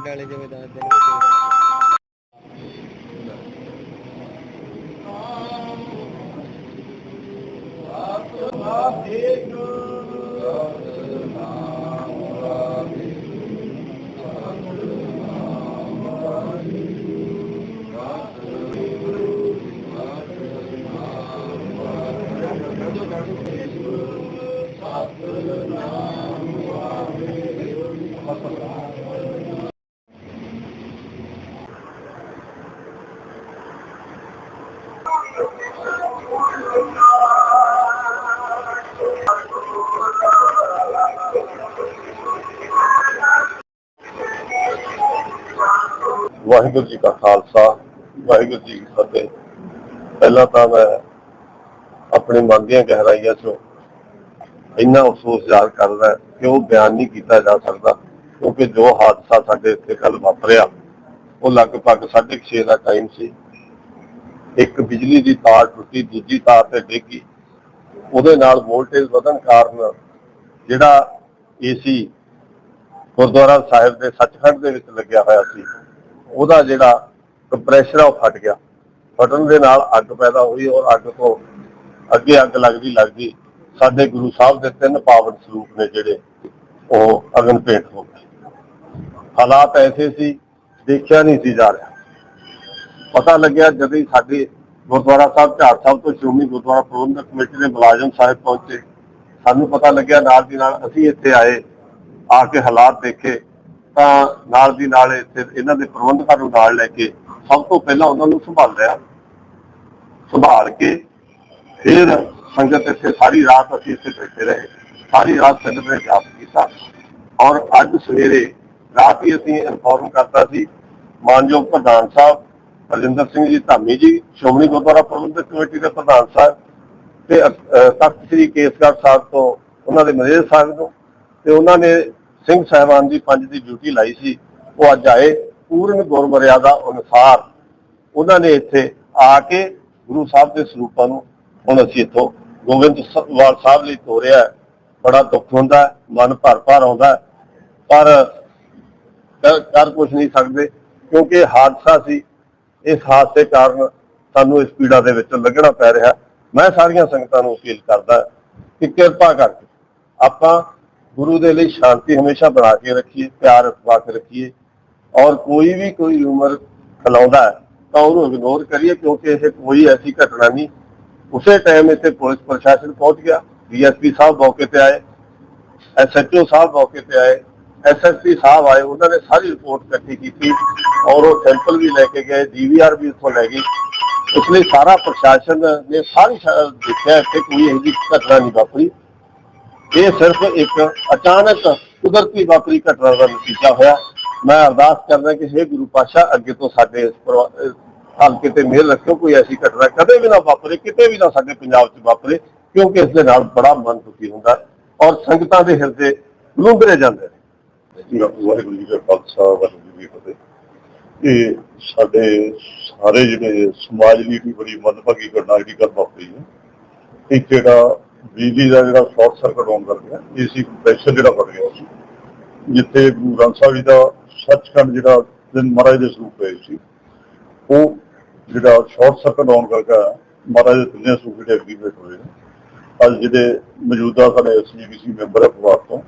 ਪਿੰਡ ਵਾਲੇ ਜਿਵੇਂ ਦੱਸ ਦੇਣਗੇ ਵਾਹਿਗੁਰੂ ਜੀ ਕਾ ਖਾਲਸਾ, ਵਾਹਿਗੁਰੂ ਜੀ ਕੀ ਫਤਿਹ। ਪਹਿਲਾਂ ਤਾਂ ਮੈਂ ਆਪਣੇ ਮਨ ਦੀਆਂ ਗਹਿਰਾਈਆਂ ਚੋਂ ਇੰਨਾ ਅਫਸੋਸ ਜ਼ਾਹਰ ਕਰਦਾ ਕਿ ਉਹ ਬਿਆਨ ਨਹੀਂ ਕੀਤਾ ਜਾ ਸਕਦਾ, ਕਿਉਂਕਿ ਜੋ ਹਾਦਸਾ ਸਾਡੇ ਇੱਥੇ ਕੱਲ ਵਾਪਰਿਆ, ਉਹ ਲਗਭਗ 6:30 ਦਾ ਟਾਈਮ ਸੀ। ਇੱਕ ਬਿਜਲੀ ਦੀ ਤਾਰ ਟੁੱਟੀ, ਦੂਜੀ ਤਾਰ ਤੇ ਡਿੱਗੀ। ਉਹਦੇ ਨਾਲ ਵੋਲਟੇਜ ਵਧਣ ਕਾਰਨ ਜਿਹੜਾ ਏਸੀ ਗੁਰਦੁਆਰਾ ਸਾਹਿਬ ਦੇ ਸੱਚਖੰਡ ਦੇ ਵਿੱਚ ਲੱਗਿਆ ਹੋਇਆ ਸੀ ਉਹਦਾ ਜਿਹੜਾ ਕੰਪਰੈਸ਼ਰ ਆ ਉਹ ਫਟ ਗਿਆ। ਫਟਣ ਦੇ ਨਾਲ ਅੱਗ ਪੈਦਾ ਹੋਈ ਔਰ ਅੱਗ ਤੋਂ ਅੱਗੇ ਅੱਗ ਲੱਗਦੀ ਲੱਗਦੀ ਸਾਡੇ ਗੁਰੂ ਸਾਹਿਬ ਦੇ ਤਿੰਨ ਪਾਵਨ ਸਰੂਪ ਨੇ ਜਿਹੜੇ ਉਹ ਅਗਨ ਭੇਟ ਹੋ ਗਏ। ਹਾਲਾਤ ਐਸੇ ਸੀ, ਦੇਖਿਆ ਨਹੀਂ ਸੀ ਜਾ ਰਿਹਾ। ਪਤਾ ਲੱਗਿਆ ਜਦੋਂ ਸਾਡੇ ਗੁਰਦੁਆਰਾ ਸਾਹਿਬ, ਝਾੜ ਸਾਹਿਬ ਤੋਂ ਸ਼੍ਰੋਮਣੀ ਗੁਰਦੁਆਰਾ ਪ੍ਰਬੰਧਕ ਕਮੇਟੀ ਦੇ ਮੁਲਾਜ਼ਮ ਸਾਹਿਬ ਪਹੁੰਚੇ। ਸਾਨੂੰ ਪਤਾ ਲੱਗਿਆ ਨਾਲ ਦੀ ਨਾਲ ਅਸੀਂ ਇੱਥੇ ਆਏ, ਆ ਕੇ ਹਾਲਾਤ ਦੇਖੇ। ਤਾਂ ਨਾਲ ਦੀ ਨਾਲ ਇੱਥੇ ਇਹਨਾਂ ਦੇ ਪ੍ਰਬੰਧਕਾਂ ਨੂੰ ਨਾਲ ਲੈ ਕੇ ਸਭ ਤੋਂ ਪਹਿਲਾਂ ਉਹਨਾਂ ਨੂੰ ਸੰਭਾਲ ਰਿਹਾ ਸੰਭਾਲ ਕੇ ਫਿਰ ਸੰਗਤ ਇੱਥੇ ਸਾਰੀ ਰਾਤ ਅਸੀਂ ਇੱਥੇ ਬੈਠੇ ਰਹੇ। ਸਾਰੀ ਰਾਤ ਸੰਗਤ ਨੇ ਜਾਪ ਕੀਤਾ। ਔਰ ਅੱਜ ਸਵੇਰੇ ਰਾਤ ਹੀ ਅਸੀਂ ਇਨਫੋਰਮ ਕਰਤਾ ਸੀ ਮਾਨਯੋਗ ਪ੍ਰਧਾਨ ਸਾਹਿਬ ਰਜਿੰਦਰ ਸਿੰਘ ਜੀ ਧਾਮੀ ਜੀ, ਸ਼੍ਰੋਮਣੀ ਗੁਰਦੁਆਰਾ ਪ੍ਰਬੰਧਕ ਕਮੇਟੀ ਦੇ ਪ੍ਰਧਾਨ ਸਾਹਿਬ ਤੇ ਤਖਤ ਸ੍ਰੀ ਕੇਸਗੜ੍ਹ ਸਾਹਿਬ ਤੋਂ ਉਹਨਾਂ ਦੇ ਮਨੇਜਰ ਸਾਹਿਬ ਨੂੰ ਤੇ ਉਹਨਾਂ ਨੇ ਸਿੰਘ ਸਾਹਿਬਾਨ ਦੀ ਪੰਜ ਦੀ ਡਿਊਟੀ ਲਾਈ ਸੀ, ਉਹ ਅੱਜ ਆਏ ਪੂਰਨ ਗੁਰਮਰਿਆਦਾ ਅਨੁਸਾਰ। ਉਹਨਾਂ ਨੇ ਇੱਥੇ ਆ ਕੇ ਗੁਰੂ ਸਾਹਿਬ ਦੇ ਸਰੂਪਾਂ ਨੂੰ ਹੁਣ ਅਸੀਂ ਇੱਥੋਂ ਗੋਬਿੰਦਵਾਲ ਸਾਹਿਬ ਲਈ ਤੋਰਿਆ ਬੜਾ ਦੁੱਖ ਹੁੰਦਾ ਮਨ ਭਰ ਭਰ ਆਉਂਦਾ ਪਰ ਕਰ- ਕੁਝ ਨਹੀਂ ਸਕਦੇ, ਕਿਉਂਕਿ ਹਾਦਸਾ ਸੀ। ਇਸ ਹਾਦਸੇ ਕਾਰਨ ਸਾਨੂੰ ਇਸ ਪੀੜਾ ਦੇ ਵਿੱਚ ਲੱਗਣਾ ਪੈ ਰਿਹਾ ਮੈਂ ਸਾਰੀਆਂ ਸੰਗਤਾਂ ਨੂੰ ਅਪੀਲ ਕਰਦਾ ਕਿ ਕਿਰਪਾ ਕਰਕੇ ਆਪਾਂ ਗੁਰੂ ਦੇ ਲਈ ਸ਼ਾਂਤੀ ਹਮੇਸ਼ਾ ਬਣਾ ਕੇ ਰੱਖੀਏ, ਪਿਆਰ ਅਸਵਾ ਕੇ ਰੱਖੀਏ। ਔਰ ਕੋਈ ਵੀ ਕੋਈ ਉਮਰ ਖਲਾਉਂਦਾ ਤਾਂ ਉਹਨੂੰ ਇਗਨੋਰ ਕਰੀਏ ਕਿਉਂਕਿ ਇਹ ਕੋਈ ਐਸੀ ਘਟਨਾ ਨਹੀਂ। ਉਸੇ ਟਾਈਮ ਇੱਥੇ ਪੁਲਿਸ ਪ੍ਰਸ਼ਾਸਨ ਪਹੁੰਚ ਗਿਆ। ਡੀਐਸਪੀ ਸਾਹਿਬ ਮੌਕੇ ਤੇ ਆਏ ਐਸਐਚਓ ਸਾਹਿਬ ਮੌਕੇ ਤੇ ਆਏ ਐਸਐਸਪੀ ਸਾਹਿਬ ਆਏ, ਉਹਨਾਂ ਨੇ ਸਾਰੀ ਰਿਪੋਰਟ ਇਕੱਠੀ ਕੀਤੀ ਔਰ ਉਹ ਸੈਂਪਲ ਵੀ ਲੈ ਕੇ ਗਏ ਡੀਵੀਆਰ ਵੀ ਉੱਥੋਂ ਲੈ ਗਈ ਇਸ ਲਈ ਸਾਰਾ ਪ੍ਰਸ਼ਾਸਨ ਨੇ ਸਾਰੀ ਦੇਖਿਆ ਇੱਥੇ ਕੋਈ ਇਹੋ ਜਿਹੀ ਘਟਨਾ ਨਹੀਂ ਵਾਪਰੀ। ਇਹ ਸਿਰਫ ਇੱਕ ਅਚਾਨਕ ਕੁਦਰਤੀ ਵਾਪਰੀ ਘਟਨਾ ਦਾ ਨਤੀਜਾ ਹੋਇਆ। ਮੈਂ ਅਰਦਾਸ ਕਰਦਾ ਕਿ हे ਗੁਰੂ ਪਾਸ਼ਾ ਅੱਗੇ ਤੋਂ ਸਾਡੇ ਇਸ ਹਲਕੇ ਤੇ ਮਿਹਰ ਰੱਖਿਓ, ਕੋਈ ਐਸੀ ਘਟਨਾ ਕਦੇ ਵੀ ਨਾ ਵਾਪਰੇ, ਕਿਤੇ ਵੀ ਨਾ ਸਾਡੇ ਪੰਜਾਬ 'ਚ ਵਾਪਰੇ, ਕਿਉਂਕਿ ਇਸ ਦੇ ਨਾਲ ਬੜਾ ਮਨ ਦੁਖੀ ਹੁੰਦਾ ਔਰ ਸੰਗਤਾਂ ਦੇ ਹਿਰਦੇ ਲੁੰਬਰੇ ਜਾਂਦੇ ਨੇ। ਵਾਹਿਗੁਰੂ ਜੀ ਕਾ ਖਾਲਸਾ, ਵਾਹਿਗੁਰੂ ਜੀ ਕੀ ਫਤਿਹ। ਇਹ ਸਾਡੇ ਸਾਰੇ ਜਿਹੜੇ ਸਮਾਜ ਲਈ ਵੀ ਬੜੀ ਮਦਭਾਗੀ ਘਟਨਾ ਜਿਹੜੀ ਕੱਲ ਵਾਪਰੀ ਹੈ ਇੱਕ ਜਿਹੜਾ ਬਿਜਲੀ ਦਾ ਜਿਹੜਾ ਸ਼ਾਰਟ ਸਰਕਟ ਹੋਣ ਕਰਕੇ ਏਸੀ ਕੰਪਰੈਸ਼ਰ ਜਿਹੜਾ ਫਟ ਗਿਆ ਸੀ। ਜਿੱਥੇ ਗੁਰੂ ਗ੍ਰੰਥ ਸਾਹਿਬ ਜੀ ਦਾ ਸੱਚਖੰਡ ਜਿਹੜਾ ਦਿਨ ਮਹਾਰਾਜ ਦੇ ਸਰੂਪ ਹੋਏ ਸੀ, ਉਹ ਜਿਹੜਾ ਸ਼ਾਰਟ ਸਰਕਟ ਹੋਣ ਕਰਕੇ ਮਹਾਰਾਜ ਦੇ ਤਿੰਨੇ ਸਰੂਪ ਜਿਹੜੇ ਐਗਰੀਮੈਂਟ ਹੋਏ ਅੱਜ ਜਿਹੜੇ ਮੌਜੂਦਾ ਸਾਡੇ ਐਸਜੀਪੀਸੀ ਮੈਂਬਰ ਹੈ ਪਰਿਵਾਰ ਤੋਂ,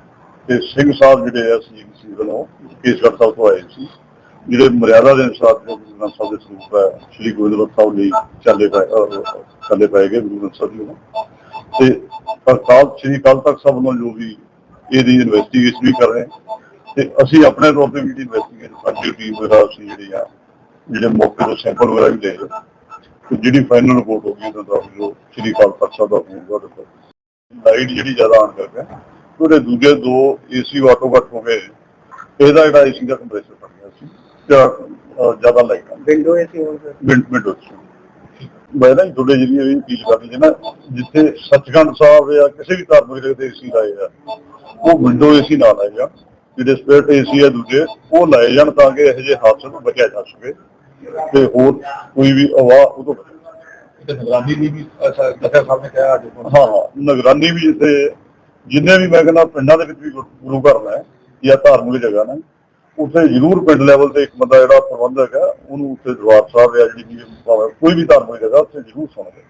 ਤੇ ਸਿੰਘ ਸਾਹਿਬ ਜਿਹੜੇ ਐਸਜੀਪੀਸੀ ਵੱਲੋਂ ਕੇਸਗੜ੍ਹ ਸਾਹਿਬ ਤੋਂ ਆਏ ਸੀ, ਜਿਹੜੇ ਮਰਿਆਦਾ ਦੇ ਅਨੁਸਾਰ ਗੁਰੂ ਗ੍ਰੰਥ ਸਾਹਿਬ ਦੇ ਸਰੂਪ ਹੈ ਸ੍ਰੀ ਗੋਬਿੰਦ ਸਾਹਿਬ ਲਈ ਚੱਲੇ ਪਏ ਚੱਲੇ ਪਏ ਗਏ ਗੁਰੂ ਗ੍ਰੰਥ ਸਾਹਿਬ ਜੀ ਤੇ ਤੇ ਅਕਾਲ ਸ੍ਰੀ ਅਕਾਲ ਤਖਤ ਸਾਹਿਬ ਵੱਲੋਂ ਜੋ ਵੀ ਇਹਦੀ ਇਨਵੈਸਟੀਗੇਸ਼ਨ ਵੀ ਕਰ ਰਹੇ ਤੇ ਅਸੀਂ ਆਪਣੇ ਤੌਰ ਤੇ ਵੀ ਇਨਵੈਸਟੀਗੇਸ਼ਨ ਸਾਡੀ ਟੀਮ ਵਗੈਰਾ ਅਸੀਂ ਜਿਹੜੀ ਆ ਜਿਹੜੇ ਮੌਕੇ ਤੋਂ ਸੈਂਪਲ ਵਗੈਰਾ ਵੀ ਰਹੇ ਤੇ ਜਿਹੜੀ ਫਾਈਨਲ ਰਿਪੋਰਟ ਹੋਗੀ ਉਹਦਾ ਦੱਸ ਜੋ ਸ੍ਰੀ ਅਕਾਲ ਤਖਤ ਸਾਹਿਬ ਦਾ ਹੋਊਗਾ ਉਹਦੇ ਲਾਈਟ ਜਿਹੜੀ ਜ਼ਿਆਦਾ ਆਉਣ ਕਰਕੇ ਉਹਦੇ ਦੂਜੇ ਦੋ ਏਸੀ ਆਟੋ ਘੱਟ ਹੋ ਗਏ। ਇਹਦਾ ਜਿਹੜਾ ਏਸੀ ਦਾ ਕੰਪਰੈਸਰ ਫਟ ਗਿਆ ਸੀ ਜ਼ਿਆਦਾ ਲਾਈਟ ਵਿੰਡੋ ਏਸੀ ਹੋਣ ਉੱਚੀ ਮੈਂ ਨਾ ਤੁਹਾਡੇ ਜਿਹੜੀ ਇਹ ਅਪੀਲ ਕਰਨੀ ਹੈ ਨਾ ਜਿੱਥੇ ਸੱਚਖੰਡ ਸਾਹਿਬ ਜਾਂ ਕਿਸੇ ਵੀ ਧਾਰਮਿਕ ਜਗ੍ਹਾ ਤੇ ਏਸੀ ਲਾਏ ਆ ਉਹ ਵਿੰਡੋ ਏਸੀ ਨਾ ਲਾਏ ਜਾਣ ਜਿਹੜੇ ਸਪੇਅਰ ਏਸੀ ਆ ਦੂਜੇ ਉਹ ਲਾਏ ਜਾਣ ਤਾਂ ਕਿ ਇਹੋ ਜਿਹੇ ਹਾਦਸੇ ਤੋਂ ਬਚਿਆ ਜਾ ਸਕੇ ਤੇ ਹੋਰ ਕੋਈ ਵੀ ਆਵਾਜ਼ ਉਹ ਤੋਂ ਬਚੇ। ਨਿਗਰਾਨੀ ਵੀ ਅੱਛਾ ਜਥਾ ਸਾਹਿਬ ਨੇ ਕਿਹਾ ਅੱਜ ਹਾਂ ਨਿਗਰਾਨੀ ਵੀ ਜਿੱਥੇ ਜਿੰਨੇ ਵੀ ਮੈਂ ਕਹਿੰਦਾ ਪਿੰਡਾਂ ਦੇ ਵਿੱਚ ਵੀ ਗੁਰੂ ਘਰ ਨੇ ਜਾਂ ਧਾਰਮਿਕ ਜਗ੍ਹਾ ਨੇ ਉੱਥੇ ਜ਼ਰੂਰ ਪਿੰਡ ਲੈਵਲ ਤੇ ਇੱਕ ਬੰਦਾ ਜਿਹੜਾ ਪ੍ਰਬੰਧਕ ਹੈ, ਉਹਨੂੰ ਉੱਥੇ ਜਵਾਬ ਸਾਹਿਬ ਆ ਜਿਹੜੀ ਵੀ ਭਾਵੇਂ ਕੋਈ ਵੀ ਧਾਰਮਿਕ ਜਗ੍ਹਾ, ਉੱਥੇ ਜ਼ਰੂਰ ਸੁਣਦੇ।